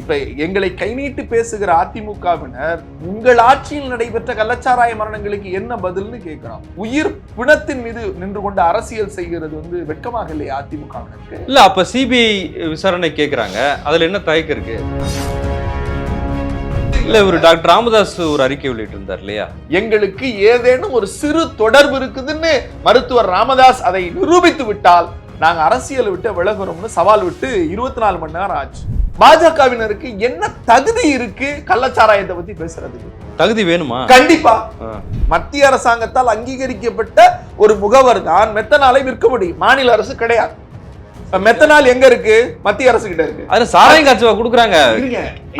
இப்ப எங்களை கை நீட்டி பேசுகிற அதிமுகவினர் உங்கள் ஆட்சியில் நடைபெற்ற கள்ளச்சாராய மரணங்களுக்கு என்ன பதில்னு கேட்கிறோம். உயிர் பிணத்தின் மீது நின்று கொண்டு அரசியல் செய்கிறது வந்து வெட்கமாக இல்லையா அதிமுகவினருக்கு? இல்ல அப்ப சிபிஐ விசாரணை கேக்குறாங்க. அதுல என்ன தயக்கம் இருக்கு? இல்ல இவர் டாக்டர் ராமதாஸ் ஒரு அறிக்கை வெளியிட்டு இருந்தார் இல்லையா? எங்களுக்கு ஏதேனும் ஒரு சிறு தொடர்பு இருக்குதுன்னு மருத்துவர் ராமதாஸ் அதை நிரூபித்து விட்டால் நாங்க அரசியலை விட்டு விலகுறோம்னு சவால் விட்டு இருபத்தி நாலு மணி நேரம் ஆச்சு. பாஜகவினருக்கு என்ன தகுதி இருக்கு? கள்ளச்சாராயத்தை பத்தி பேசுறதுக்கு. தகுதி வேணுமா? கண்டிப்பா. மத்திய அரசாங்கத்தால் அங்கீகரிக்கப்பட்ட ஒரு முகவர் தான் மெத்தனாலை விற்க முடியும். மாநில அரசு கிடையாது. மெத்தனால் எங்க இருக்கு? மத்திய அரசு கிட்ட இருக்கு. அது சாராயம் காய்ச்சவா குடுக்குறாங்க.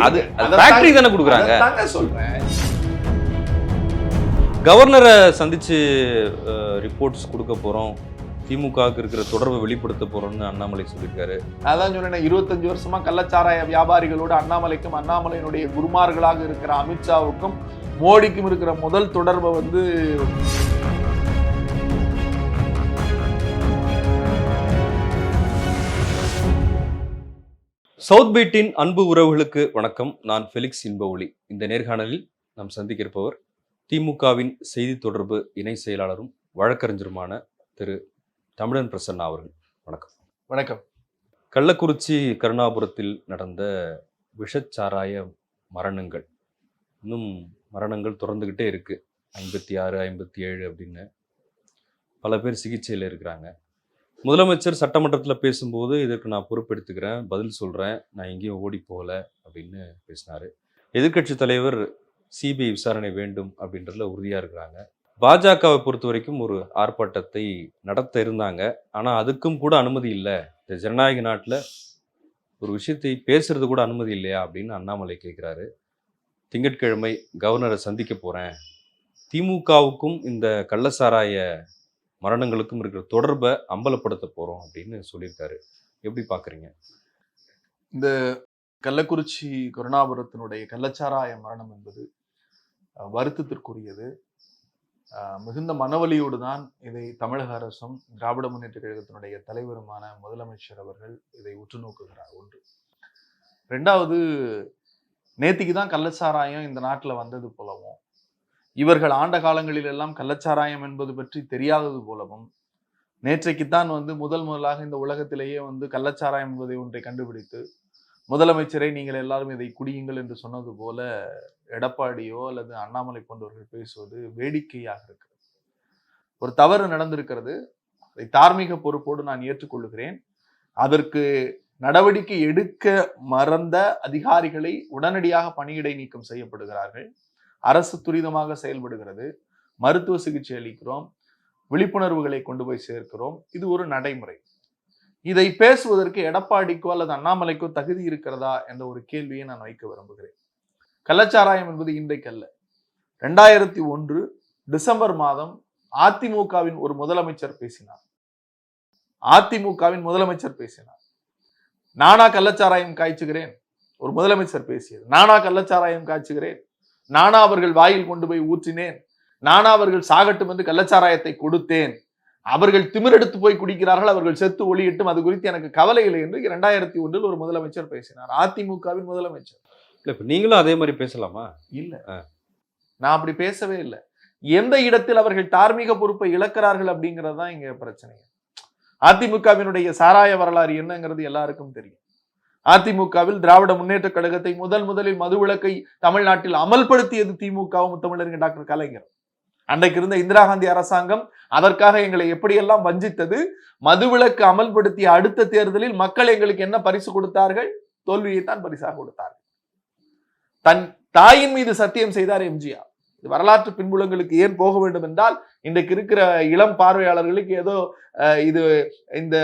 அது ஃபேக்டரி தானே குடுக்குறாங்க. சொல்றேன். கவர்னரை சந்திச்சு ரிப்போர்ட்ஸ் கொடுக்க போறோம். திமுகவுக்கு இருக்கிற தொடர்பை வெளிப்படுத்த போறோம்னு அண்ணாமலை சொல்லியிருக்காரு. அதான் சொன்னேன் இருபத்தஞ்சு வருஷமா கள்ளச்சாராய வியாபாரிகளோடு அண்ணாமலைக்கும் அண்ணாமலையினுடைய குருமார்களாக இருக்கிற அமித்ஷாவுக்கும் மோடிக்கும் இருக்கிற முதல் தொடர்பை வந்து சவுத் பீட்டின் அன்பு உறவுகளுக்கு வணக்கம். நான் ஃபெலிக்ஸ் இன்பஒளி இந்த நேர்காணலில் நாம் சந்திக்க இருப்பவர் திமுகவின் செய்தி தொடர்பு இணை செயலாளரும் வழக்கறிஞருமான திரு தமிழன் பிரசன்னா அவர்கள். வணக்கம். வணக்கம். கள்ளக்குறிச்சி கருணாபுரத்தில் நடந்த விஷச்சாராய மரணங்கள். இன்னும் மரணங்கள் தொடர்ந்துக்கிட்டே இருக்கு. ஐம்பத்தி ஆறு ஐம்பத்தி ஏழு அப்படின்னு பல பேர் சிகிச்சையில் இருக்கிறாங்க. முதலமைச்சர் சட்டமன்றத்தில் பேசும்போது இதற்கு நான் பொறுப்பெடுத்துக்கிறேன் பதில் சொல்கிறேன் நான் எங்கேயும் ஓடி போகல அப்படின்னு பேசினார். எதிர்க்கட்சி தலைவர் சிபிஐ விசாரணை வேண்டும் அப்படின்றதுல உறுதியாக இருக்கிறாங்க. பாஜகவை பொறுத்த வரைக்கும் ஒரு ஆர்ப்பாட்டத்தை நடத்த இருந்தாங்க. ஆனால் அதுக்கும் கூட அனுமதி இல்லை. இந்த ஜனநாயக நாட்டில் ஒரு விஷயத்தை பேசுறது கூட அனுமதி இல்லையா அப்படின்னு அண்ணாமலை கேட்குறாரு திங்கட்கிழமை கவர்னரை சந்திக்க போகிறேன் திமுகவுக்கும் இந்த கள்ளசாராய மரணங்களுக்கும் இருக்கிற தொடர்பை அம்பலப்படுத்த போகிறோம் அப்படின்னு சொல்லியிருக்காரு. எப்படி பார்க்குறீங்க இந்த கள்ளக்குறிச்சி கருணாபுரத்தினுடைய கள்ளச்சாராய மரணம் என்பது வருத்தத்திற்குரியது. மிகுந்த மனவலியோடு தான் இதை தமிழக அரசும் திராவிட முன்னேற்ற கழகத்தினுடைய தலைவருமான முதலமைச்சர் அவர்கள் இதை உற்று நோக்குகிறார். ஒன்று. ரெண்டாவது நேத்திக்கு தான் கள்ளச்சாராயம் இந்த நாட்டில் வந்தது போலவும் இவர்கள் ஆண்ட காலங்களிலெல்லாம் கள்ளச்சாராயம் என்பது பற்றி தெரியாதது போலவும் நேற்றைக்குத்தான் வந்து முதல் முதலாக இந்த உலகத்திலேயே வந்து கள்ளச்சாராயம் என்பதை ஒன்றை கண்டுபிடித்து முதலமைச்சரை நீங்கள் எல்லாரும் இதை குடியுங்கள் என்று சொன்னது போல எடப்பாடியோ அல்லது அண்ணாமலை போன்றவர்கள் பேசுவது வேடிக்கையாக இருக்கிறது. ஒரு தவறு நடந்திருக்கிறது. அதை தார்மீக பொறுப்போடு நான் ஏற்றுக்கொள்கிறேன். அதற்கு நடவடிக்கை எடுக்க மறந்த அதிகாரிகளை உடனடியாக பணியிடை நீக்கம் செய்யப்படுகிறார்கள். அரசு துரிதமாக செயல்படுகிறது. மருத்துவ சிகிச்சை அளிக்கிறோம். விழிப்புணர்வுகளை கொண்டு போய் சேர்க்கிறோம். இது ஒரு நடைமுறை. இதை பேசுவதற்கு எடப்பாடிக்கோ அல்லது அண்ணாமலைக்கோ தகுதி இருக்கிறதா என்ற ஒரு கேள்வியை நான் வைக்க விரும்புகிறேன். கள்ளச்சாராயம் என்பது இன்றைக்கு அல்ல. ரெண்டாயிரத்தி ஒன்று டிசம்பர் மாதம் அதிமுகவின் ஒரு முதலமைச்சர் பேசினார். அதிமுகவின் முதலமைச்சர் பேசினார். நானா கள்ளச்சாராயம் காய்ச்சுகிறேன்? ஒரு முதலமைச்சர் பேசியது. நானா கள்ளச்சாராயம் காய்ச்சுகிறேன்? நானா அவர்கள் வாயில் கொண்டு போய் ஊற்றினேன்? நானா அவர்கள் சாகட்டும் என்று கள்ளச்சாராயத்தை கொடுத்தேன்? அவர்கள் திமிரெடுத்து போய் குடிக்கிறார்கள் அவர்கள் செத்து ஒளியிட்டும் அது குறித்து எனக்கு கவலை இல்லை என்று இரண்டாயிரத்தி ஒன்றில் ஒரு முதலமைச்சர் பேசினார். அதிமுகவின் முதலமைச்சர். இல்லை இப்போ நீங்களும் அதே மாதிரி பேசலாமா? இல்ல. நான் அப்படி பேசவே இல்லை. எந்த இடத்தில் அவர்கள் தார்மீக பொறுப்பை இழக்கிறார்கள் அப்படிங்கிறது தான் இங்க பிரச்சனை. அதிமுகவினுடைய சாராய வரலாறு என்னங்கிறது எல்லாருக்கும் தெரியும். அதிமுகவில் திராவிட முன்னேற்ற கழகத்தை முதல் முதலில் மதுவிலக்கை தமிழ்நாட்டில் அமல்படுத்தியது திமுகவும் தமிழறிஞர் டாக்டர் கலைஞர். அன்றைக்கு இருந்த இந்திரா காந்தி அரசாங்கம் அதற்காக எங்களை எப்படியெல்லாம் வஞ்சித்தது மதுவிலக்கு அமல்படுத்திய அடுத்த தேர்தலில் மக்கள் எங்களுக்கு என்ன பரிசு கொடுத்தார்கள்? தோல்வியை தான் பரிசாக கொடுத்தார்கள். தன் தாயின் மீது சத்தியம் செய்தார் எம்ஜிஆர். இது வரலாற்று பின்புலங்களுக்கு ஏன் போக வேண்டும் என்றால் இன்றைக்கு இருக்கிற இளம் பார்வையாளர்களுக்கு ஏதோ இது இந்த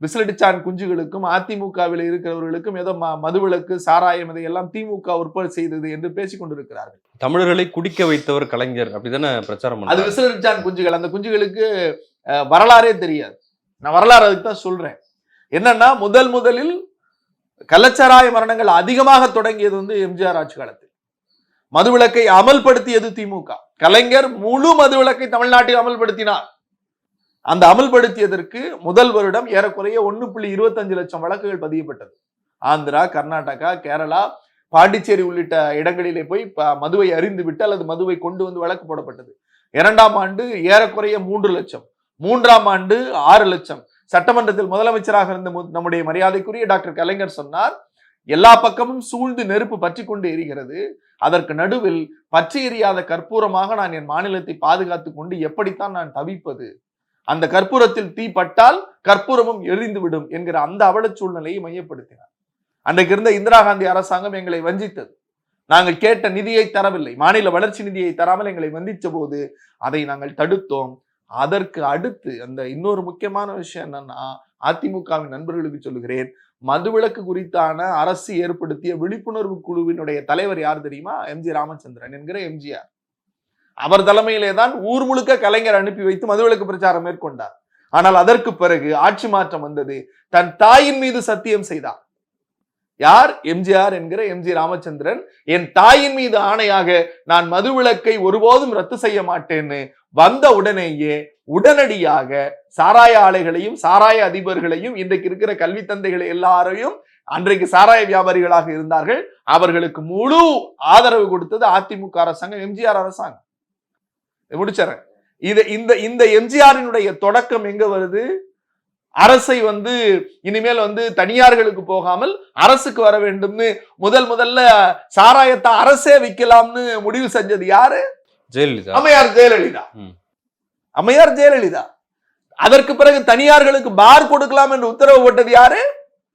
விசிலடிச்சான் குஞ்சுகளுக்கும் அதிமுகவில் இருக்கிறவர்களுக்கும் ஏதோ ம- மதுவிலக்கு சாராயம் இதையெல்லாம் திமுக உற்பத்தி செய்தது என்று பேசிக் கொண்டிருக்கிறார்கள். தமிழர்களை குடிக்க வைத்தவர் கலைஞர். அப்படிதானே பிரச்சாரம் அது விசிலடிச்சான் குஞ்சுகள். அந்த குஞ்சுகளுக்கு வரலாறே தெரியாது. நான் வரலாறு அதுக்கு தான் சொல்றேன். என்னன்னா முதல் முதலில் கள்ளச்சாராய மரணங்கள் அதிகமாக தொடங்கியது வந்து எம்ஜிஆர் ஆட்சி காலத்தில். மதுவிலக்கை அமல்படுத்தியது திமுக. கலைஞர் முழு மதுவிலக்கை தமிழ்நாட்டில் அமல்படுத்தினார். அந்த அமல்படுத்தியதற்கு முதல் வருடம் ஏறக்குறைய ஒண்ணு புள்ளி இருபத்தஞ்சு லட்சம் வழக்குகள் பதியப்பட்டது. ஆந்திரா கர்நாடகா கேரளா பாண்டிச்சேரி உள்ளிட்ட இடங்களிலே போய் மதுவை அறிந்து விட்டு அல்லது மதுவை கொண்டு வந்து வழக்கு போடப்பட்டது. இரண்டாம் ஆண்டு ஏறக்குறைய மூன்று லட்சம். மூன்றாம் ஆண்டு ஆறு லட்சம். சட்டமன்றத்தில் முதலமைச்சராக இருந்த மு- நம்முடைய மரியாதைக்குரிய டாக்டர் கலைஞர் சொன்னார் எல்லா பக்கமும் சூழ்ந்து நெருப்பு பற்றி கொண்டு எரிகிறது. அதற்கு நடுவில் பற்றி எரியாத கற்பூரமாக நான் என் மாநிலத்தை பாதுகாத்துக் கொண்டு எப்படித்தான் நான் தவிப்பது? அந்த கற்பூரத்தில் தீ பட்டால் கற்பூரமும் எரிந்துவிடும் என்கிற அந்த அவலச் சூழ்நிலையை மையப்படுத்தினார். அன்றைக்கு இருந்த இந்திரா காந்தி அரசாங்கம் எங்களை வஞ்சித்தது. நாங்கள் கேட்ட நிதியை தரவில்லை. மாநில வளர்ச்சி நிதியை தராமல் எங்களை வந்திச்ச போது அதை நாங்கள் தடுத்தோம். அதற்கு அடுத்து அந்த இன்னொரு முக்கியமான விஷயம் என்னன்னா அதிமுகவின் நண்பர்களுக்கு சொல்லுகிறேன். மதுவிலக்கு குறித்தான அரசு ஏற்படுத்திய விழிப்புணர்வு குழுவினுடைய தலைவர் யார் தெரியுமா? எம்ஜி ராமச்சந்திரன் என்கிற எம்ஜிஆர் அவர் தலைமையிலே தான் ஊர் முழுக்க கலைஞர் அனுப்பி வைத்து மதுவிலக்கு பிரச்சாரம் மேற்கொண்டார். ஆனால் அதற்கு பிறகு ஆட்சி மாற்றம் வந்தது தன் தாயின் மீது சத்தியம் செய்தார். யார்? எம்ஜிஆர் என்கிற எம்ஜி ராமச்சந்திரன் என் தாயின் மீது ஆணையாக நான் மதுவிலக்கை ஒருபோதும் ரத்து செய்ய மாட்டேன்னு வந்த உடனேயே உடனடியாக சாராய ஆலைகளையும் சாராய அதிபர்களையும் இன்றைக்கு இருக்கிற கல்வி தந்தைகளை எல்லாரையும் அன்றைக்கு சாராய வியாபாரிகளாக இருந்தார்கள். அவர்களுக்கு முழு ஆதரவு கொடுத்தது அதிமுக அரசாங்கம் எம்ஜிஆர் அரசாங்கம். முடிச்சிடறேன் இது இந்த இந்த எம்ஜிஆரினுடைய தொடக்கம் எங்க வருது? அரசை வந்து இனிமேல் வந்து தனியார்களுக்கு போகாமல் அரசுக்கு வர வேண்டும்னு முதல் முதல்ல சாராயத்தை அரசே விற்கலாம்னு முடிவு செஞ்சது யாரு? ஜெயலலிதா. அம்மையார் ஜெயலலிதா. அம்மையார் ஜெயலலிதா. அதற்கு பிறகு தனியார்களுக்கு பார் கொடுக்கலாம் என்று உத்தரவு போட்டது யாரு?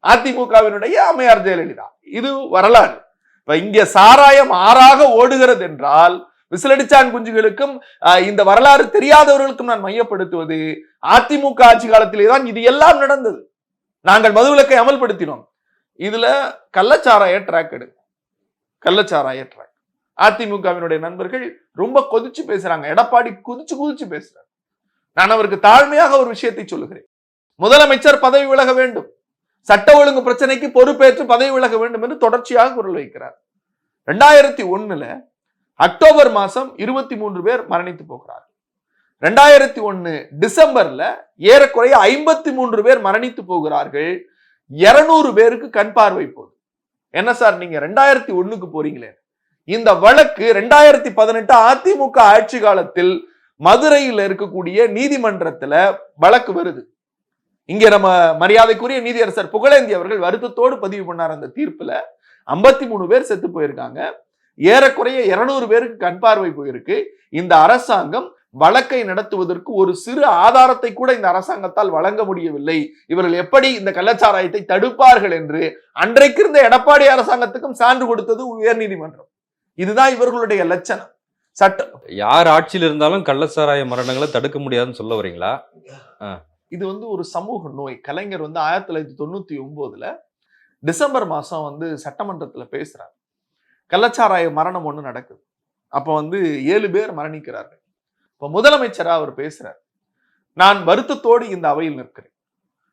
அதிமுகவினுடைய அம்மையார் ஜெயலலிதா. இது வரலாறு. இப்ப இங்க சாராயம் ஆறாக ஓடுகிறது என்றால் விசிலடிச்சான் குஞ்சுகளுக்கும் இந்த வரலாறு தெரியாதவர்களுக்கும் நான் மையப்படுத்துவது அதிமுக ஆட்சி காலத்திலே தான் இது எல்லாம் நடந்தது. நாங்கள் மதுவிலக்கை அமல்படுத்தினோம். இதுல கள்ளச்சாராய ட்ராக் எடு கள்ளச்சாராய ட்ராக் அதிமுகவினுடைய நண்பர்கள் ரொம்ப கொதிச்சு பேசுறாங்க. எடப்பாடி குதிச்சு குதிச்சு பேசுறாங்க நான் அவருக்கு தாழ்மையாக ஒரு விஷயத்தை சொல்லுகிறேன். முதலமைச்சர் பதவி விலக வேண்டும். சட்ட ஒழுங்கு பிரச்சனைக்கு பொறுப்பேற்று பதவி விலக வேண்டும் என்று தொடர்ச்சியாக குரல் வைக்கிறார். ரெண்டாயிரத்தி ஒண்ணுல அக்டோபர் மாசம் இருபத்தி மூன்று பேர் மரணித்து போகிறார்கள். ரெண்டாயிரத்தி ஒண்ணு டிசம்பர்ல ஏறக்குறைய ஐம்பத்தி மூன்று பேர் மரணித்து போகிறார்கள். இருநூறு பேருக்கு கண் பார்வை போகுது என்ன சார் நீங்க ரெண்டாயிரத்தி ஒண்ணுக்கு போறீங்களே. இந்த வழக்கு ரெண்டாயிரத்தி பதினெட்டு அதிமுக ஆட்சி காலத்தில் மதுரையில் இருக்கக்கூடிய நீதிமன்றத்துல வழக்கு வருது. இங்க நம்ம மரியாதைக்குரிய நீதியரசர் புகழேந்தி அவர்கள் வருத்தத்தோடு பதிவு பண்ணார் அந்த தீர்ப்புல. ஐம்பத்தி மூணு பேர் செத்து போயிருக்காங்க. ஏறக்குறைய இருநூறு பேருக்கு கண் பார்வை போயிருக்கு. இந்த அரசாங்கம் வழக்கை நடத்துவதற்கு ஒரு சிறு ஆதாரத்தை கூட இந்த அரசாங்கத்தால் வழங்க முடியவில்லை. இவர்கள் எப்படி இந்த கள்ளச்சாராயத்தை தடுப்பார்கள் என்று அன்றைக்கு இருந்த எடப்பாடி அரசாங்கத்துக்கும் சான்று கொடுத்தது உயர்நீதிமன்றம். இதுதான் இவர்களுடைய லட்சணம். சட்ட யார் ஆட்சியில் இருந்தாலும் கள்ளச்சாராய மரணங்களை தடுக்க முடியாதுன்னு சொல்ல வரீங்களா? இது வந்து ஒரு சமூக நோய். கலைஞர் வந்து ஆயிரத்தி தொள்ளாயிரத்தி தொண்ணூத்தி ஒன்பதுல டிசம்பர் மாசம் வந்து சட்டமன்றத்துல பேசுறார். கள்ளச்சாராய மரணம் ஒண்ணு நடக்குது. அப்ப வந்து ஏழு பேர் மரணிக்கிறார்கள். இப்ப முதலமைச்சரா அவர் பேசுறார். நான் வருத்தத்தோடு இந்த அவையில் நிற்கிறேன்.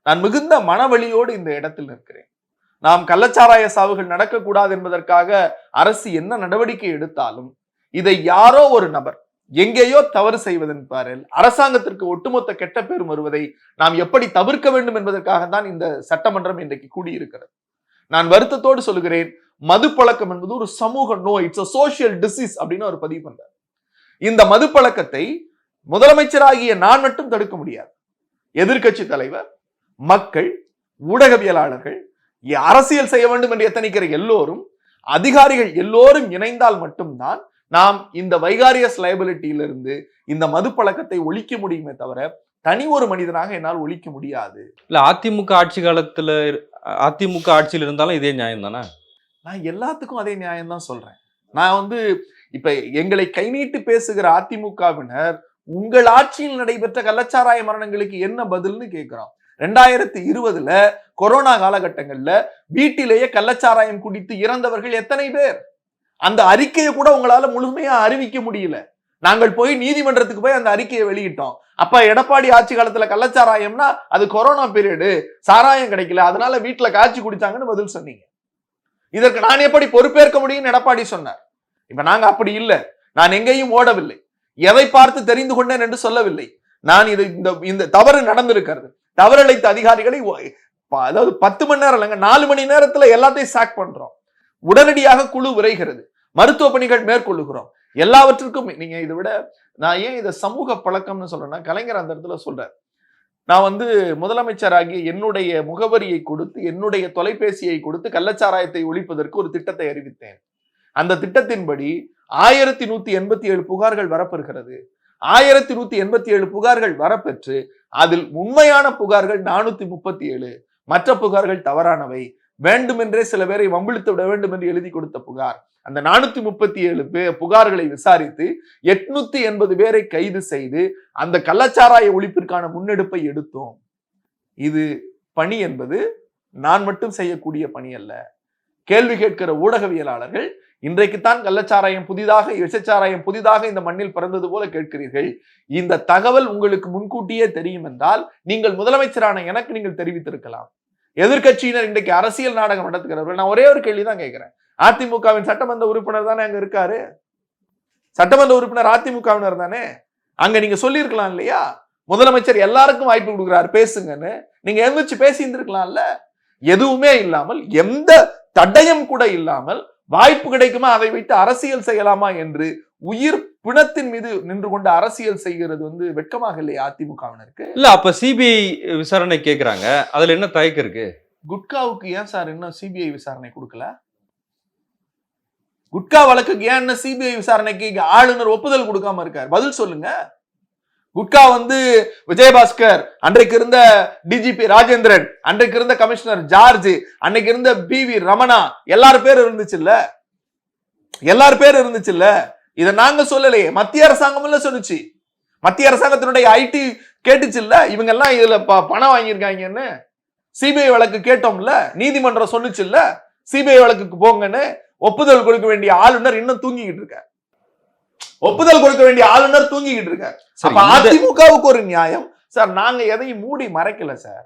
நான் மிகுந்த மனவழியோடு இந்த இடத்தில் நிற்கிறேன். நாம் கள்ளச்சாராய சாவுகள் நடக்கக்கூடாது என்பதற்காக அரசு என்ன நடவடிக்கை எடுத்தாலும் இதை யாரோ ஒரு நபர் எங்கேயோ தவறு செய்வதன் பாரில் அரசாங்கத்திற்கு ஒட்டுமொத்த கெட்ட பேர் வருவதை நாம் எப்படி தவிர்க்க வேண்டும் என்பதற்காக தான் இந்த சட்டமன்றம் இன்றைக்கு கூடியிருக்கிறது. நான் வருத்தத்தோடு சொல்லுகிறேன் மது பழக்கம் என்பது ஒரு சமூக நோய் இட்ஸ் சோசியல் டிசீஸ் அப்படின்னு அவர் பதிவு பண்றார். இந்த மது பழக்கத்தை முதலமைச்சராகிய நான் மட்டும் தடுக்க முடியாது. எதிர்க்கட்சி தலைவர் மக்கள் ஊடகவியலாளர்கள் அரசியல் செய்ய வேண்டும் என்று எத்தனைக்கிற எல்லோரும் அதிகாரிகள் எல்லோரும் இணைந்தால் மட்டும்தான் நாம் இந்த வைகாரியஸ் லைபிலிட்டியிலிருந்து இந்த மது பழக்கத்தை ஒழிக்க முடியுமே தவிர தனி ஒரு மனிதனாக என்னால் ஒழிக்க முடியாது. இல்ல அதிமுக ஆட்சி காலத்துல அதிமுக ஆட்சியில் இருந்தாலும் இதே நியாயம் தானே? நான் எல்லாத்துக்கும் அதே நியாயம் தான் சொல்றேன். நான் வந்து இப்ப எங்களை கை நீட்டு பேசுகிற அதிமுகவினர் உங்கள் ஆட்சியில் நடைபெற்ற கள்ளச்சாராய மரணங்களுக்கு என்ன பதில்னு கேட்கிறோம் ரெண்டாயிரத்தி இருபதுல கொரோனா காலகட்டங்கள்ல வீட்டிலேயே கள்ளச்சாராயம் குடித்து இறந்தவர்கள் எத்தனை பேர்? அந்த அறிக்கையை கூட உங்களால முழுமையா அறிவிக்க முடியல. நாங்கள் போய் நீதிமன்றத்துக்கு போய் அந்த அறிக்கையை வெளியிட்டோம். அப்ப எடப்பாடி ஆட்சி காலத்துல கள்ளச்சாராயம்னா அது கொரோனா பீரியடு சாராயம் கிடைக்கல. அதனால வீட்டுல காய்ச்சி குடிச்சாங்கன்னு பதில் சொன்னீங்க. இதற்கு நான் எப்படி பொறுப்பேற்க முடியும்னு எடப்பாடி சொன்னார். இப்ப நாங்க அப்படி இல்லை. நான் எங்கேயும் ஓடவில்லை. எதை பார்த்து தெரிந்து கொண்டேன் என்று சொல்லவில்லை. நான் இது இந்த இந்த தவறு நடந்திருக்கிறது. தவறிழைத்த அதிகாரிகளை அதாவது பத்து மணி நேரம் இல்லைங்க நாலு மணி நேரத்துல எல்லாத்தையும் சாக் பண்றோம். உடனடியாக குழு விரைகிறது. மருத்துவ பணிகள் மேற்கொள்ளுகிறோம். எல்லாவற்றிற்கும் நீங்க இதை விட நான் ஏன் இதை சமூக பழக்கம்னு சொல்றேன்னா கலைஞர் அந்த இடத்துல சொல்றார். நான் வந்து முதலமைச்சராகி என்னுடைய முகவரியை கொடுத்து என்னுடைய தொலைபேசியை கொடுத்து கள்ளச்சாராயத்தை ஒழிப்பதற்கு ஒரு திட்டத்தை அறிவித்தேன். அந்த திட்டத்தின்படி ஆயிரத்தி நூத்தி எண்பத்தி ஏழு புகார்கள் வரப்பெறுகிறது. ஆயிரத்தி நூத்தி எண்பத்தி ஏழு புகார்கள் வரப்பெற்று அதில் உண்மையான புகார்கள் நானூத்தி முப்பத்தி ஏழு. மற்ற புகார்கள் தவறானவை. வேண்டுமென்றே சில பேரை வம்பிழுத்து விட வேண்டும் என்று எழுதி கொடுத்த புகார். அந்த நானூத்தி முப்பத்தி ஏழு பே புகார்களை விசாரித்து எட்நூத்தி எண்பது பேரை கைது செய்து அந்த கள்ளச்சாராய ஒழிப்பிற்கான முன்னெடுப்பை எடுத்தோம். இது பணி என்பது நான் மட்டும் செய்யக்கூடிய பணி அல்ல. கேள்வி கேட்கிற ஊடகவியலாளர்கள் இன்றைக்குத்தான் கள்ளச்சாராயம் புதிதாக விஷச்சாராயம் புதிதாக இந்த மண்ணில் பிறந்தது போல கேட்கிறீர்கள். இந்த தகவல் உங்களுக்கு முன்கூட்டியே தெரியும் என்றால் நீங்கள் முதலமைச்சரான எனக்கு நீங்கள் தெரிவித்திருக்கலாம். எதிர்க்கட்சியினர் இன்றைக்கு அரசியல் நாடகம் நடத்துகிறவர்கள். நான் ஒரே ஒரு கேள்வி தான் கேட்கிறேன். அதிமுகவின் சட்டமன்ற உறுப்பினர் தானே அங்க இருக்காரு? சட்டமன்ற உறுப்பினர் அதிமுகவினர் தானே? அங்க நீங்க சொல்லியிருக்கலாம் இல்லையா? முதலமைச்சர் எல்லாருக்கும் வாய்ப்பு கொடுக்குறாரு பேசுங்கன்னு. நீங்க எழுந்திரிச்சு பேசி இருந்திருக்கலாம்ல? எதுவுமே இல்லாமல் எந்த தடயம் கூட இல்லாமல் வாய்ப்பு கிடைக்குமா? அதை வைத்து அரசியல் செய்யலாமா என்று உயிர் பிணத்தின் மீது நின்று கொண்டு அரசியல் செய்கிறது வந்து வெட்கமாக இல்லையா அதிமுகவினருக்கு? இல்ல அப்ப சிபிஐ விசாரணை கேக்குறாங்க. அதுல என்ன தயக்கம் இருக்கு? குட்காவுக்கு ஏன் சார் இன்னும் சிபிஐ விசாரணை கொடுக்கல? குட்கா வழக்குக்கு ஏன் சிபிஐ விசாரணைக்கு ஆளுநர் ஒப்புதல் கொடுக்காம இருக்கார்? பதில் சொல்லுங்க. குட்கா வந்து விஜயபாஸ்கர் அன்றைக்கு இருந்த டிஜிபி ராஜேந்திரன் அன்றைக்கு இருந்த கமிஷனர் ஜார்ஜ் அன்னைக்கு இருந்த பி வி ரமணா எல்லார் பேர் இருந்துச்சுல்ல? எல்லார் பேர் இருந்துச்சுல்ல? இதை நாங்க சொல்லலையே. மத்திய அரசாங்கமும்ல சொல்லுச்சு. மத்திய அரசாங்கத்தினுடைய ஐடி கேட்டுச்சுல்ல? இவங்க எல்லாம் இதுல ப- பணம் வாங்கியிருக்காங்கன்னு. சிபிஐ வழக்கு கேட்டோம்ல? நீதிமன்றம் சொன்னுச்சுல்ல சிபிஐ வழக்குக்கு போங்கன்னு. ஒப்புதல் கொடுக்க வேண்டிய ஆளுநர் இன்னும் தூங்கிக்கிட்டு இருக்கார். ஒப்புதல் கொடுக்க வேண்டிய ஆளுநர் தூங்கிக்கிட்டு இருக்கார். அப்ப அதிமுகவுக்கு ஒரு நியாயம். சார் நாங்க எதையும் மூடி மறைக்கல சார்.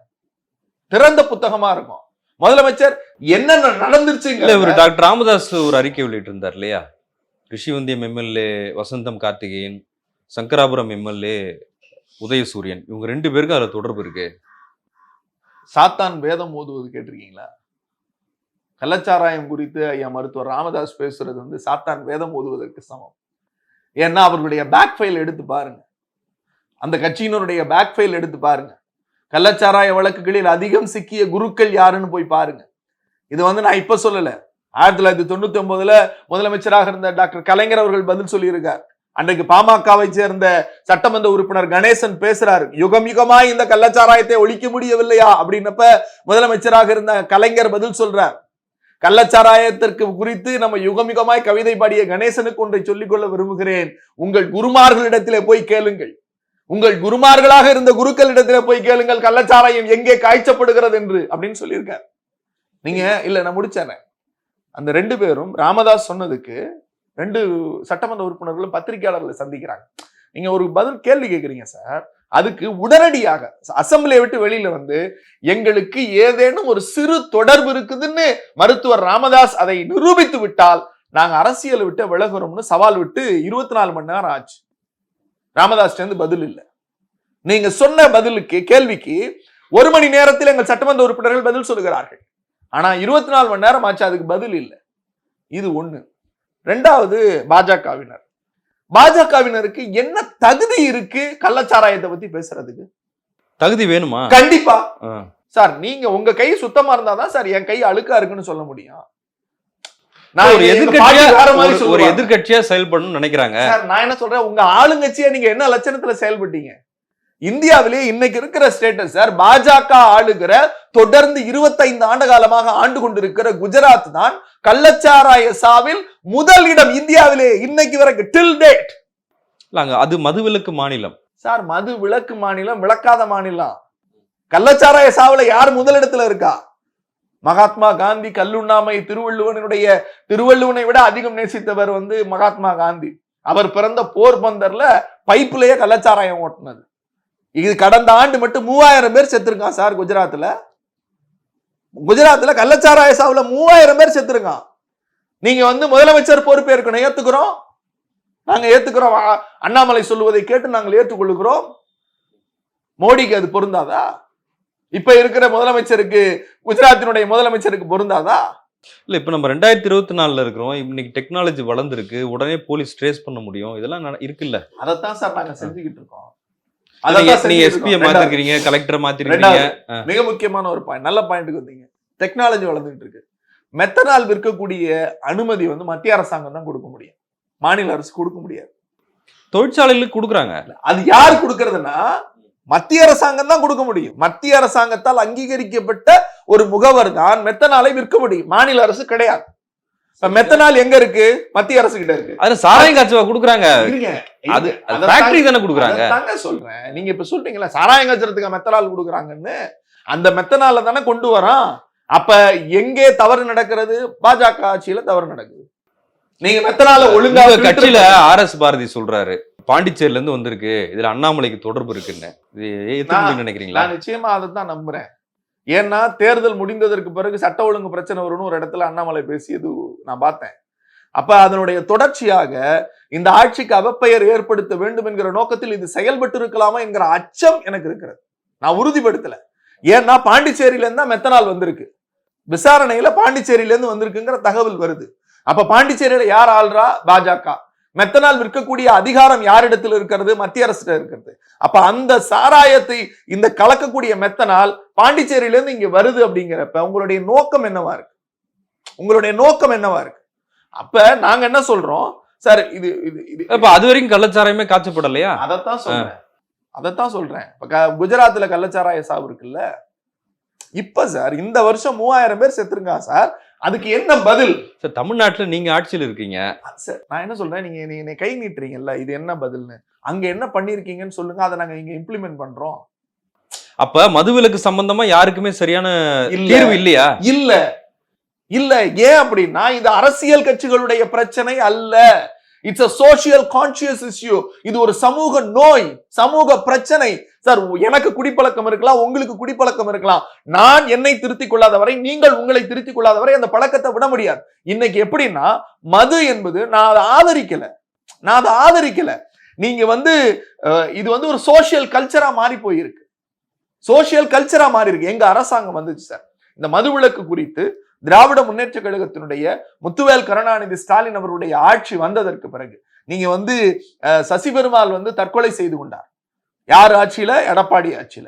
திறந்த புத்தகமா இருக்கும். முதலமைச்சர் என்னென்ன இல்ல நடந்துருச்சுங்க இவர் டாக்டர் ராமதாஸ் ஒரு அறிக்கை வெளியிட்டு இருந்தார் இல்லையா ரிஷிவந்தியம் எம்எல்ஏ வசந்தம் கார்த்திகேயன் சங்கராபுரம் எம்எல்ஏ உதயசூரியன் இவங்க ரெண்டு பேருக்கும் அதுல தொடர்பு இருக்கு. சாத்தான் வேதம் ஓதுவது கேட்டிருக்கீங்களா? கள்ளச்சாராயம் குறித்து ஐயா மருத்துவர் ராமதாஸ் பேசுறது வந்து சாத்தான் வேதம் ஓதுவதற்கு சமம். ஏன்னா அவர்களுடைய பேக் ஃபைல் எடுத்து பாருங்க. அந்த கட்சியினருடைய பேக் ஃபைல் எடுத்து பாருங்க. கள்ளச்சாராய வழக்குகளில் அதிகம் சிக்கிய குருக்கள் யாருன்னு போய் பாருங்க. இது வந்து நான் இப்ப சொல்லல. ஆயிரத்தி தொள்ளாயிரத்தி தொண்ணூத்தி ஒன்பதுல முதலமைச்சராக இருந்த டாக்டர் கலைஞர் அவர்கள் பதில் சொல்லியிருக்கார். அன்றைக்கு பாமகவை சேர்ந்த சட்டமன்ற உறுப்பினர் கணேசன் பேசுறாரு. யுகம் யுகமாய் இந்த கள்ளச்சாராயத்தை ஒழிக்க முடியவில்லையா? அப்படின்னப்ப முதலமைச்சராக இருந்த கலைஞர் பதில் சொல்றார். கள்ளச்சாராயத்திற்கு குறித்து நம்ம யுகமிகமாய் கவிதை பாடிய கணேசனுக்கு ஒன்றை சொல்லிக்கொள்ள விரும்புகிறேன். உங்கள் குருமார்களிடத்திலே போய் கேளுங்கள். உங்கள் குருமார்களாக இருந்த குருக்களிடத்திலே போய் கேளுங்கள். கள்ளச்சாராயம் எங்கே காய்ச்சப்படுகிறது என்று அப்படின்னு சொல்லியிருக்கார். நீங்க இல்ல நான் முடிச்சேனே. அந்த ரெண்டு பேரும் ராமதாஸ் சொன்னதுக்கு ரெண்டு சட்டமன்ற உறுப்பினர்களும் பத்திரிகையாளர்களை சந்திக்கிறாங்க. நீங்க ஒரு பதில் கேள்வி கேட்குறீங்க சார். அதுக்கு உடனடியாக அசம்பிளியை விட்டு வெளியில வந்து எங்களுக்கு ஏதேனும் ஒரு சிறு தொடர்பு இருக்குதுன்னு மருத்துவர் ராமதாஸ் அதை நிரூபித்து விட்டால் நாங்க அரசியலை விட்டு விலகுறோம்னு சவால் விட்டு இருபத்தி நாலு மணி நேரம் ஆச்சு. ராமதாஸ் பதில் இல்லை. நீங்க சொன்ன பதிலுக்கு கேள்விக்கு ஒரு மணி நேரத்தில் எங்கள் சட்டமன்ற உறுப்பினர்கள் பதில் சொல்லுகிறார்கள். ஆனா இருபத்தி நாலு மணி நேரம் ஆச்சு அதுக்கு பதில் இல்லை. இது ஒண்ணு. ரெண்டாவது பாஜகவினர். பாஜகவினருக்கு என்ன தகுதி இருக்கு கள்ளச்சாராயத்தை பத்தி பேசுறதுக்கு? தகுதி வேணுமா? கண்டிப்பா. சார் நீங்க உங்க கை சுத்தமா இருந்தாதான் சார் என் கை அழுக்கா இருக்குன்னு சொல்ல முடியும். நான் ஒரு. எதிர்கட்சியா செயல்படணும்னு நினைக்கிறாங்க. சார் நான் என்ன சொல்றேன்? உங்க ஆளுங்கட்சியா நீங்க என்ன லட்சணத்துல செயல்பட்டீங்க? இந்தியாவிலே இன்னைக்கு இருக்கிற ஸ்டேட்டஸ் சார் பாஜக ஆளுகிற தொடர்ந்து 25 ஆண்டு காலமாக ஆண்டு கொண்டிருக்கிற குஜராத் தான் கள்ளச்சாராய சாவில் முதல் இடம் இந்தியாவிலே இன்னைக்கு வரைக்கும் டில் டேட் இல்ல அங்க அது மதுவிலக்கு மாநிலம். சார் மது விளக்கு மாநிலம் விளக்காத மாநிலம். கள்ளச்சாராய சாவுல யார் முதலிடத்துல இருக்கா? மகாத்மா காந்தி கல்லுண்ணாமை திருவள்ளுவனுடைய திருவள்ளுவனை விட அதிகம் நேசித்தவர் வந்து மகாத்மா காந்தி. அவர் பிறந்த போர்பந்தர்ல பைப்புலயே கள்ளச்சாராயம் ஓட்டுனது. இது கடந்த ஆண்டு மட்டும் மூவாயிரம் பேர் செத்துருக்கான் சார் குஜராத்ல. குஜராத்ல கள்ளச்சாராய சாவுல மூவாயிரம் பேர் செத்துருக்கான். நீங்க வந்து முதலமைச்சர் பொறுப்பேற்கணும் ஏத்துக்கிறோம். நாங்க ஏத்துக்கிறோம். அ- அண்ணாமலை சொல்லுவதை கேட்டு நாங்கள் ஏற்றுக்கொள்ளுகிறோம். மோடிக்கு அது பொருந்தாதா? இப்ப இருக்கிற முதலமைச்சருக்கு குஜராத்தினுடைய முதலமைச்சருக்கு பொருந்தாதா? இல்ல இப்ப நம்ம ரெண்டாயிரத்தி இருபத்தி நாலுல இருக்கிறோம். இன்னைக்கு டெக்னாலஜி வளர்ந்துருக்கு. உடனே போலீஸ் ட்ரேஸ் பண்ண முடியும். இதெல்லாம் இருக்குல்ல? அதைத்தான் சார் நாங்க செஞ்சுக்கிட்டு இருக்கோம். நீங்க எஸ்பியை. மாத்திருக்கீங்க கலெக்டரை மாத்திருக்கீங்க மிக முக்கியமான ஒரு பாயிண்ட் நல்ல பாயிண்ட்டுக்கு வந்தீங்க. டெக்னாலஜி வளர்ந்துகிட்டு இருக்கு. மெத்தனால் விற்கக்கூடிய அனுமதி வந்து மத்திய அரசாங்கம் தான் கொடுக்க முடியும். மாநில அரசு கொடுக்க முடியாது. தொழிற்சாலைகளுக்கு கொடுக்குறாங்க. அது யார் கொடுக்கறதுன்னா மத்திய அரசாங்கம் தான் கொடுக்க முடியும். மத்திய அரசாங்கத்தால் அங்கீகரிக்கப்பட்ட ஒரு முகவர் தான் மெத்தனாலை விற்க முடியும். மாநில அரசு கிடையாது. மெத்தனால் எங்க இருக்கு? மத்திய அரசு கிட்ட இருக்கு. அது சாராயம் காய்ச்சவா கொடுக்குறாங்க. அது ஃபேக்டரி தானே கொடுக்குறாங்க. தாங்க சொல்றேன். நீங்க இப்ப சொல்றீங்களா சாராயம் காய்ச்சறதுக்கு மெத்தனால் கொடுக்குறாங்கன்னு. அந்த மெத்தனால தானே கொண்டு வரோம் அப்ப எங்கே தவறு நடக்கிறது? பாஜக ஆட்சியில தவறு நடக்குது. நீங்க மெத்தனால ஒழுங்கா கட்சியில ஆர் எஸ் பாரதி சொல்றாரு. பாண்டிச்சேரில இருந்து வந்திருக்கு. இதுல அண்ணாமலைக்கு தொடர்பு இருக்குன்னு. நினைக்கிறீங்களா? நான் நிச்சயமா அதை தான் நம்புறேன். ஏன்னா தேர்தல் முடிந்ததற்கு பிறகு சட்ட ஒழுங்கு பிரச்சனை வரும்னு ஒரு இடத்துல அண்ணாமலை பேசியது நான் பார்த்தேன். அப்ப அதனுடைய தொடர்ச்சியாக இந்த ஆட்சிக்கு அவப்பெயர் ஏற்படுத்த வேண்டும் என்கிற நோக்கத்தில் இது செயல்பட்டு இருக்கலாமா என்கிற அச்சம் எனக்கு இருக்கிறது. நான் உறுதிப்படுத்தல. ஏன்னா பாண்டிச்சேரியில இருந்தா மெத்தனால் வந்திருக்கு. விசாரணையில பாண்டிச்சேரியில இருந்து வந்திருக்குங்கிற தகவல் வருது. அப்ப பாண்டிச்சேரியில யார் ஆள்றா? பாஜக. மெத்தனால் விற்கக்கூடிய அதிகாரம் யாரிடத்தில் இருக்கிறது? மத்திய அரசு இருக்கிறது. அப்ப அந்த சாராயத்தை இந்த கலக்கக்கூடிய மெத்தனால் பாண்டிச்சேரியில இருந்து இங்க வருது அப்படிங்கிறப்ப உங்களுடைய நோக்கம் என்னவா இருக்கு? உங்களுடைய நோக்கம் என்னவா இருக்கு? அப்ப நாங்க என்ன சொல்றோம்? சார் இது இது இது இப்ப அது வரைக்கும் கள்ளச்சாராயமே காய்ச்சப்படலையா? அதைத்தான் சொல்றேன். அதைத்தான் சொல்றேன். இப்ப குஜராத்ல கள்ளச்சாராய சாவு இருக்குல்ல? இப்ப சார் இந்த வருஷம் மூவாயிரம் பேர் செத்துருக்கான் சார். அதுக்கு என்ன பதில்? சார் தமிழ்நாட்டுல நீங்க ஆட்சியில் இருக்கீங்க. சார் நான் என்ன சொல்றேன்? நீங்க நீங்க என்னை கை நீட்டுறீங்கல்ல இது என்ன பதில்னு. அங்க என்ன பண்ணிருக்கீங்கன்னு சொல்லுங்க அதை நாங்க இங்க இம்ப்ளிமெண்ட் பண்றோம். அப்ப மதுவிலக்கு சம்பந்தமா யாருக்குமே சரியான. தீர்வு இல்லையா? இல்ல. இல்ல. ஏன் அப்படின்னா இது அரசியல் கட்சிகளுடைய பிரச்சனை அல்ல. It's a social conscious issue இது ஒரு சமூக நோய் சமூக பிரச்சனை. சார் எனக்கு குடிப்பழக்கம் இருக்கலாம் உங்களுக்கு குடிப்பழக்கம் இருக்கலாம். நான் என்னை திருத்திக் கொள்ளாத வரை நீங்கள் உங்களை திருத்திக் கொள்ளாத வரை அந்த பழக்கத்தை விட முடியாது. இன்னைக்கு எப்படின்னா மது என்பது நான் அதை ஆதரிக்கல. நான் அதை ஆதரிக்கல. நீங்க வந்து இது வந்து ஒரு சோசியல் கல்ச்சரா மாறி போயிருக்கு. சோசியல் கல்ச்சரா மாறி இருக்கு. எங்க அரசாங்கம் வந்துச்சு சார் இந்த மதுவிலக்கு குறித்து திராவிட முன்னேற்ற கழகத்தினுடைய முத்துவேல் கருணாநிதி ஸ்டாலின் அவருடைய ஆட்சி வந்ததற்கு பிறகு நீங்க வந்து அஹ், சசி பெருமாள் வந்து தற்கொலை செய்து கொண்டார். யார் ஆட்சியில? எடப்பாடி ஆட்சியில.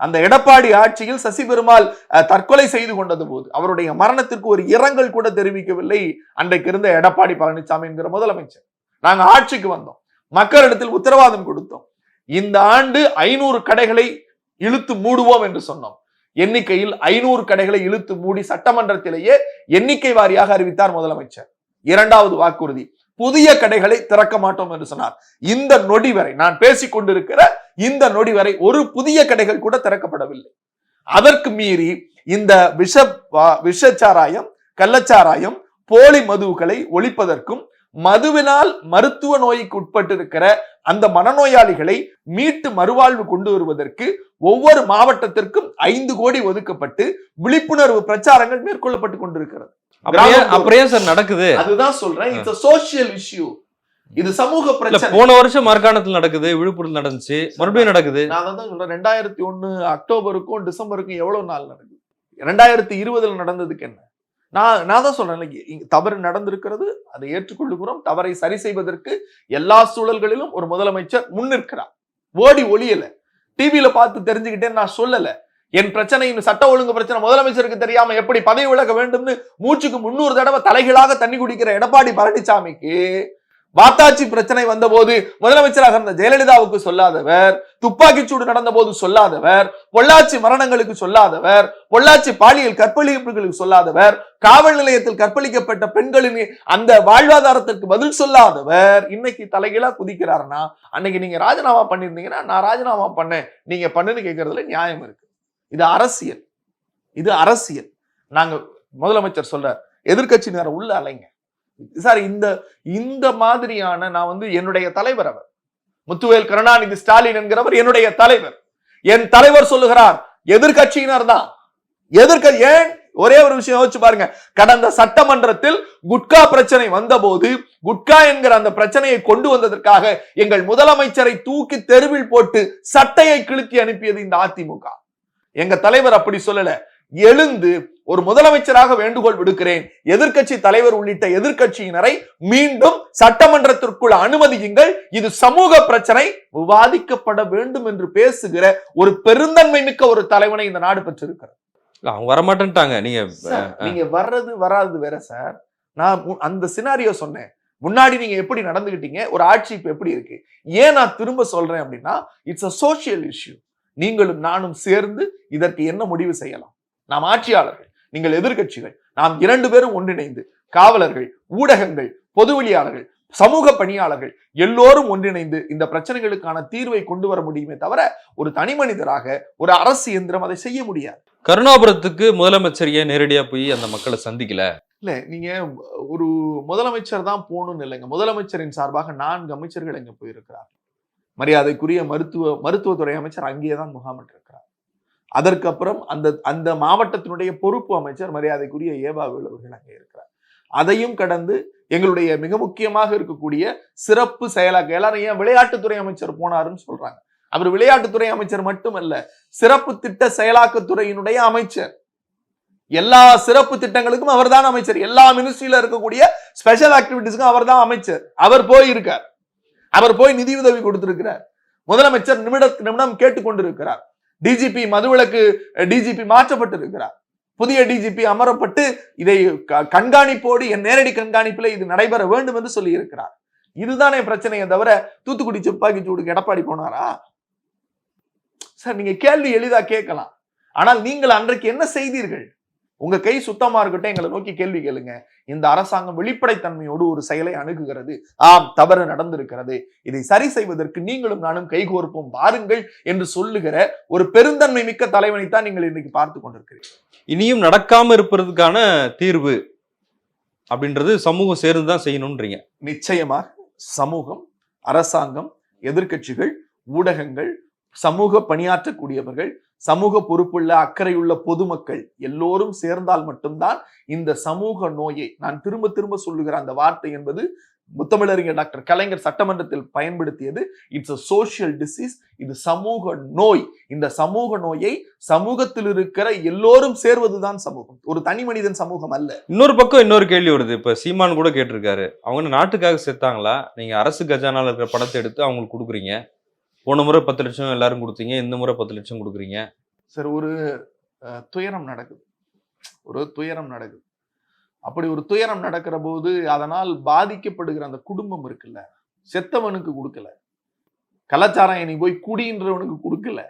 அந்த எடப்பாடி ஆட்சியில் சசி பெருமாள் அஹ், தற்கொலை செய்து கொண்டது போது அவருடைய மரணத்திற்கு ஒரு இரங்கல் கூட தெரிவிக்கவில்லை. அன்றைக்கு இருந்த எடப்பாடி பழனிசாமி என்கிற முதலமைச்சர். நாங்க ஆட்சிக்கு வந்தோம். மக்களிடத்தில் உத்தரவாதம் கொடுத்தோம். இந்த ஆண்டு ஐநூறு கடைகளை இழுத்து மூடுவோம் என்று சொன்னோம். எண்ணிக்கையில் ஐநூறு கடைகளை இழுத்து மூடி சட்டமன்றத்திலேயே எண்ணிக்கை வாரியாக அறிவித்தார் முதலமைச்சர். இரண்டாவது வாக்குறுதி புதிய கடைகளை திறக்க மாட்டோம் என்று சொன்னார். இந்த நொடி வரை நான் பேசிக் கொண்டிருக்கிற இந்த நொடி வரை ஒரு புதிய கடைகள் கூட திறக்கப்படவில்லை. அதற்கு மீறி இந்த விஷ விஷச்சாராயம் கள்ளச்சாராயம் போலி மதுவுகளை ஒழிப்பதற்கும் மதுவினால் மருத்துவ நோய்க்கு உட்பட்டிருக்கிற அந்த மனநோயாளிகளை மீட்டு மறுவாழ்வு கொண்டு வருவதற்கு ஒவ்வொரு மாவட்டத்திற்கும் ஐந்து கோடி ஒதுக்கப்பட்டு விழிப்புணர்வு பிரச்சாரங்கள் மேற்கொள்ளப்பட்டு கொண்டிருக்கிறது. அப்படியே சார் நடக்குது. அதுதான் சொல்றேன். இட்ஸ் சோசியல் இஷ்யூ இது சமூக பிரச்சனை. போன வருஷம் மரக்காணத்தில் நடக்குது விழுப்புரத்தில் நடந்துச்சு மறுபடியும் நடக்குது. நான் தான் சொல்றேன். ரெண்டாயிரத்தி ஒண்ணு அக்டோபருக்கும் டிசம்பருக்கும் எவ்வளவு நாள் நடக்குது? ரெண்டாயிரத்தி இருபதுல நடந்ததுக்கு என்ன? நான் நான் தான் சொல்றேன் தவறு நடந்திருக்கிறது அதை ஏற்றுக்கொள்ளுகிறோம். தவறை சரி செய்வதற்கு எல்லா சூழல்களிலும் ஒரு முதலமைச்சர் முன்னிற்கிறார். ஓடி ஒளியல. டிவியில பார்த்து தெரிஞ்சுக்கிட்டேன்னு நான் சொல்லல. என் பிரச்சனை சட்ட ஒழுங்கு பிரச்சனை முதலமைச்சருக்கு தெரியாம எப்படி பதவி விலக வேண்டும்னு மூச்சுக்கு முன்னூறு தடவை தலைகளாக தண்ணி குடிக்கிற எடப்பாடி பழனிசாமிக்கு வாத்தாச்சி பிரச்சனை வந்தபோது முதலமைச்சராக இருந்த ஜெயலலிதாவுக்கு சொல்லாதவர் துப்பாக்கிச்சூடு நடந்த போது சொல்லாதவர் பொள்ளாச்சி மரணங்களுக்கு சொல்லாதவர் பொள்ளாச்சி பாலியல் கற்பழிப்புகளுக்கு சொல்லாதவர் காவல் நிலையத்தில் கற்பழிக்கப்பட்ட பெண்களின் அந்த வாழ்வாதாரத்திற்கு பதில் சொல்லாதவர். இன்னைக்கு தலைகீழா குதிக்கிறாருன்னா அன்னைக்கு நீங்க ராஜினாமா பண்ணியிருந்தீங்கன்னா நான் ராஜினாமா பண்ணேன். நீங்க பண்ணுன்னு கேட்கறதுல நியாயம் இருக்கு. இது அரசியல். இது அரசியல். நாங்க முதலமைச்சர் சொல்றார் எதிர்க்கட்சியினரை உள்ள அலைங்க. சார் இந்த இந்த மாதிரியான நான் வந்து என்னுடைய தலைவர் அவர். முத்துவேல் கருணாநிதி ஸ்டாலின் என்கிறவர் என்னுடைய தலைவர். என் தலைவர் சொல்லுகிறார் எதிர்கட்சியினர் தான். எதிர்க்க ஏன்? ஒரே ஒரு விஷயம் யோசிச்சு பாருங்க. கடந்த சட்டமன்றத்தில் குட்கா பிரச்சனை வந்தபோது குட்கா என்கிற அந்த பிரச்சனையை கொண்டு வந்ததற்காக எங்கள் முதலமைச்சரை தூக்கி தெருவில் போட்டு சட்டையை கிழித்தி அனுப்பியது இந்த அதிமுக. எங்க தலைவர் அப்படி சொல்லல. எழுந்து ஒரு முதலமைச்சராக வேண்டுகோள் விடுக்கிறேன். எதிர்க்கட்சி தலைவர் உள்ளிட்ட எதிர்க்கட்சியினரை மீண்டும் சட்டமன்றத்திற்குள் அனுமதியுங்கள். இது சமூக பிரச்சனை. விவாதிக்கப்பட வேண்டும் என்று பேசுகிற ஒரு பெருந்தன்மை மிக்க ஒரு தலைவனை இந்த நாடு பெற்றிருக்கிறது. இல்ல, அவங்க வரமாட்டேன்ட்டாங்க. நீங்க நீங்க வர்றது வராது வேற சார். நான் அந்த சினாரியோ சொன்னேன். முன்னாடி நீங்க எப்படி நடந்துகிட்டீங்க? ஒரு ஆட்சி இப்ப எப்படி இருக்கு? ஏன் நான் திரும்ப சொல்றேன் அப்படின்னா இட்ஸ் அ சோசியல் இஷ்யூ நீங்களும் நானும் சேர்ந்து இதற்கு என்ன முடிவு செய்யலாம்? நாம் ஆட்சியாளர்கள். நீங்கள் எதிர்க்கட்சிகள் நாம் இரண்டு பேரும் ஒன்றிணைந்து காவலர்கள் ஊடகங்கள் பொதுவெளியாளர்கள் சமூக பணியாளர்கள் எல்லோரும் ஒன்றிணைந்து இந்த பிரச்சனைகளுக்கான தீர்வை கொண்டு வர முடியுமே தவிர ஒரு தனி மனிதராக ஒரு அரசு இயந்திரம் அதை செய்ய முடியாது. கருணாபுரத்துக்கு முதலமைச்சர் ஏன் நேரடியா போய் அந்த மக்களை சந்திக்கல? இல்ல நீங்க ஒரு முதலமைச்சர் தான் போகணும்னு இல்லைங்க. முதலமைச்சரின் சார்பாக நான்கு அமைச்சர்கள் இங்க போயிருக்கிறார் மரியாதைக்குரிய மருத்துவ மருத்துவத்துறை அமைச்சர் அங்கேயே தான் முகாமிட்டிருக்கிறார் அதற்கு அப்புறம் அந்த அந்த மாவட்டத்தினுடைய பொறுப்பு அமைச்சர் மரியாதைக்குரிய ஏவாவில் அவர்கள் அங்கே இருக்கிறார். அதையும் கடந்து எங்களுடைய மிக முக்கியமாக இருக்கக்கூடிய சிறப்பு செயலாக்க எல்லாரும் ஏன் விளையாட்டுத்துறை அமைச்சர் போனாருன்னு சொல்றாங்க. அவர் விளையாட்டுத்துறை அமைச்சர் மட்டுமல்ல சிறப்பு திட்ட செயலாக்கத்துறையினுடைய அமைச்சர். எல்லா சிறப்பு திட்டங்களுக்கும் அவர்தான் அமைச்சர். எல்லா மினிஸ்ட்ரியில இருக்கக்கூடிய ஸ்பெஷல் ஆக்டிவிட்டிஸ்க்கும் அவர்தான் அமைச்சர். அவர் போயிருக்கார். அவர் போய் நிதியுதவி கொடுத்திருக்கிறார். முதலமைச்சர் நிமிடத்துக்கு நிமிடம் கேட்டுக்கொண்டிருக்கிறார். டிஜிபி மதுவிலக்கு டிஜிபி மாற்றப்பட்டிருக்கிறார். புதிய டிஜிபி அமரப்பட்டு இதை க- கண்காணிப்போடு என் நேரடி கண்காணிப்பில் இது நடைபெற வேண்டும் என்று சொல்லி இருக்கிறார் இதுதானே பிரச்சனையை தவிர தூத்துக்குடி துப்பாக்கி சூடுக்கு எடப்பாடி போனாரா? சார் நீங்க கேள்வி எளிதா கேட்கலாம். ஆனால் நீங்கள் அன்றைக்கு என்ன செய்தீர்கள்? உங்க கை சுத்தமா இருக்கட்டும் எங்களை நோக்கி கேள்வி கேளுங்க. இந்த அரசாங்கம் வெளிப்படைத்தன்மையோடு ஒரு செயலை அணுகுகிறது. ஆம் தவறு நடந்திருக்கிறது. இதை சரி செய்வதற்கு நீங்களும் நானும் கைகோர்ப்போம் பாருங்கள் என்று சொல்லுகிற ஒரு பெருந்தன்மை மிக்க தலைவனைத்தான் நீங்கள் இன்னைக்கு பார்த்து கொண்டிருக்கிறீர்கள். இனியும் நடக்காம இருப்பதற்கான தீர்வு அப்படின்றது சமூகம் சேர்ந்து தான் செய்யணும்ன்றீங்க நிச்சயமாக சமூகம் அரசாங்கம் எதிர்க்கட்சிகள் ஊடகங்கள் சமூக பணியாற்றக்கூடியவர்கள் சமூக பொறுப்புள்ள அக்கறையுள்ள பொதுமக்கள் எல்லோரும் சேர்ந்தால் மட்டும்தான் இந்த சமூக நோயை நான் திரும்ப திரும்ப சொல்லுகிற அந்த வார்த்தை என்பது முத்தமிழறிஞர் டாக்டர் கலைஞர் சட்டமன்றத்தில் பயன்படுத்தியது. இட்ஸ் அ சோஷியல் டிசீஸ் இது சமூக நோய். இந்த சமூக நோயை சமூகத்தில் இருக்கிற எல்லோரும் சேர்வதுதான் சமூகம். ஒரு தனி மனிதன் சமூகம் அல்ல. இன்னொரு பக்கம் இன்னொரு கேள்வி வருது. இப்ப சீமான் கூட கேட்டிருக்காரு. அவங்க நாட்டுக்காக செத்தாங்களா? நீங்க அரசு கஜானால இருக்கிற பணத்தை எடுத்து அவங்களுக்கு கொடுக்குறீங்க. போன முறை பத்து லட்சம் எல்லாரும் கொடுத்தீங்க இந்த முறை பத்து லட்சம் கொடுக்குறீங்க. சரி ஒரு துயரம் நடக்குது. ஒரு துயரம் நடக்குது. அப்படி ஒரு துயரம் நடக்கிற போது அதனால் பாதிக்கப்படுகிற அந்த குடும்பம் இருக்குல்ல செத்தவனுக்கு கொடுக்கல. கலாச்சாரம் இனி போய் குடின்றவனுக்கு கொடுக்கல.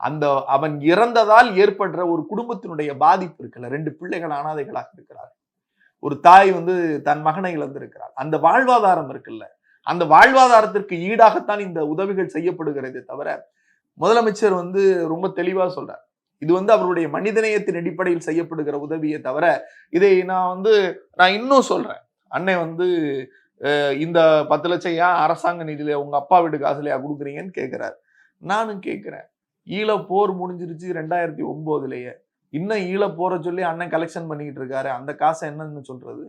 அந்த அவன் இறந்ததால் ஏற்படுற ஒரு குடும்பத்தினுடைய பாதிப்பு இருக்குல்ல ரெண்டு பிள்ளைகள் அனாதைகளாக இருக்கிறார் ஒரு தாய் வந்து தன் மகனை இழந்திருக்கிறார் அந்த வாழ்வாதாரம் இருக்குல்ல அந்த வாழ்வாதாரத்திற்கு ஈடாகத்தான் இந்த உதவிகள் செய்யப்படுகிறதே தவிர முதலமைச்சர் வந்து ரொம்ப தெளிவா சொல்றார். இது வந்து அவருடைய மனிதநேயத்தின் அடிப்படையில் செய்யப்படுகிற உதவியை தவிர இதை நான் வந்து நான் இன்னும் சொல்றேன். அன்னை வந்து அஹ், இந்த பத்து லட்சம் ஏன் அரசாங்க நிதியில உங்க அப்பா வீட்டு காசுலையா கொடுக்குறீங்கன்னு கேட்கிறார் நானும் கேட்கிறேன் ஈழ போர் முடிஞ்சிருச்சு ரெண்டாயிரத்தி ஒன்பதுலயே இன்னும் ஈழ போற சொல்லி அண்ணன் கலெக்ஷன் பண்ணிக்கிட்டு இருக்காரு. அந்த காசை என்னன்னு சொல்றது?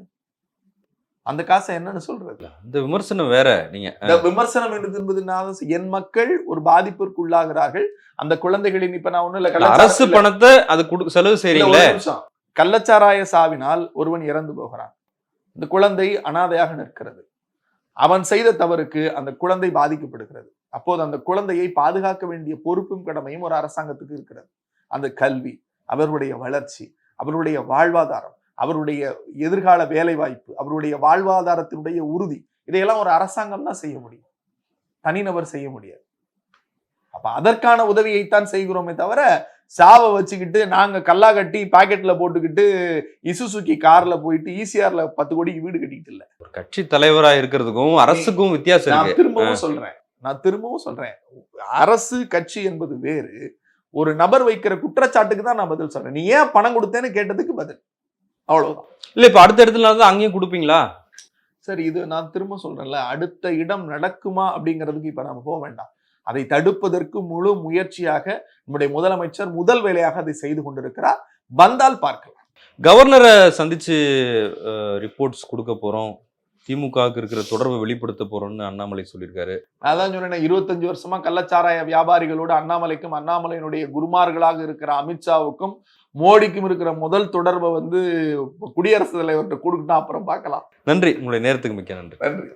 அந்த காசை என்னன்னு சொல்றது? இந்த விமர்சனம் வேற நீங்க இந்த விமர்சனம் என்பது என் மக்கள் ஒரு பாதிப்பிற்கு உள்ளாகிறார்கள் அந்த குழந்தைகளின் இப்ப நான் ஒண்ணும் இல்ல அரசு பணத்தை அது செலவு செய்றீங்களே. கள்ளச்சாராய சாவினால் ஒருவன் இறந்து போகிறான். இந்த குழந்தை அனாதையாக நிற்கிறது. அவன் செய்த தவறுக்கு அந்த குழந்தை பாதிக்கப்படுகிறது. அப்போது அந்த குழந்தையை பாதுகாக்க வேண்டிய பொறுப்பும் கடமையும் ஒரு அரசாங்கத்துக்கு இருக்கிறது. அந்த கல்வி அவருடைய வளர்ச்சி அவருடைய வாழ்வாதாரம் அவருடைய எதிர்கால வேலை வாய்ப்பு அவருடைய வாழ்வாதாரத்தினுடைய உறுதி இதையெல்லாம் ஒரு அரசாங்கம் தான் செய்ய முடியும். தனிநபர் செய்ய முடியாது. அப்ப அதற்கான உதவியைத்தான் செய்கிறோமே தவிர சாவை வச்சுக்கிட்டு நாங்க கல்லா கட்டி பாக்கெட்ல போட்டுக்கிட்டு இசுசுக்கி கார்ல போயிட்டு ஈசிஆர்ல பத்து கோடிக்கு வீடு கட்டிக்கிட்டு இல்ல. ஒரு கட்சி தலைவரா இருக்கிறதுக்கும் அரசுக்கும் வித்தியாசம் நான் திரும்பவும் சொல்றேன். நான் திரும்பவும் சொல்றேன். அரசு கட்சி என்பது வேறு. ஒரு நபர் வைக்கிற குற்றச்சாட்டுக்கு தான் நான் பதில் சொல்றேன். நீ ஏன் பணம் கொடுத்தேன்னு கேட்டதுக்கு பதில். அவ்வளவுதான் இல்ல இப்ப அடுத்த இடத்துல தான் அங்கேயும் கொடுப்பீங்களா? சரி இது நான் திரும்ப சொல்றேன்ல. அடுத்த இடம் நடக்குமா அப்படிங்கிறதுக்கு இப்ப நாம போக வேண்டாம். அதை தடுப்பதற்கு முழு முயற்சியாக நம்முடைய முதலமைச்சர் முதல் வேலையாக அதை செய்து கொண்டிருக்கிறார். வந்தால் பார்க்கலாம். கவர்னரை சந்திச்சு ரிப்போர்ட்ஸ் கொடுக்க போறோம். திமுகவுக்கு இருக்கிற தொடர்பை வெளிப்படுத்த போறோம்னு அண்ணாமலை சொல்லியிருக்காரு. அதான் சொன்னேன் இருபத்தஞ்சு வருஷமா கள்ளச்சாராய வியாபாரிகளோடு அண்ணாமலைக்கும் அண்ணாமலையினுடைய குருமார்களாக இருக்கிற அமித்ஷாவுக்கும் மோடிக்கும் இருக்கிற முதல் தொடர்பை வந்து குடியரசுத் தலைவர்கிட்ட கொடுக்கணும் அப்புறம் பார்க்கலாம். நன்றி. உங்களுடைய நேரத்துக்கு மிக்க நன்றி. நன்றி.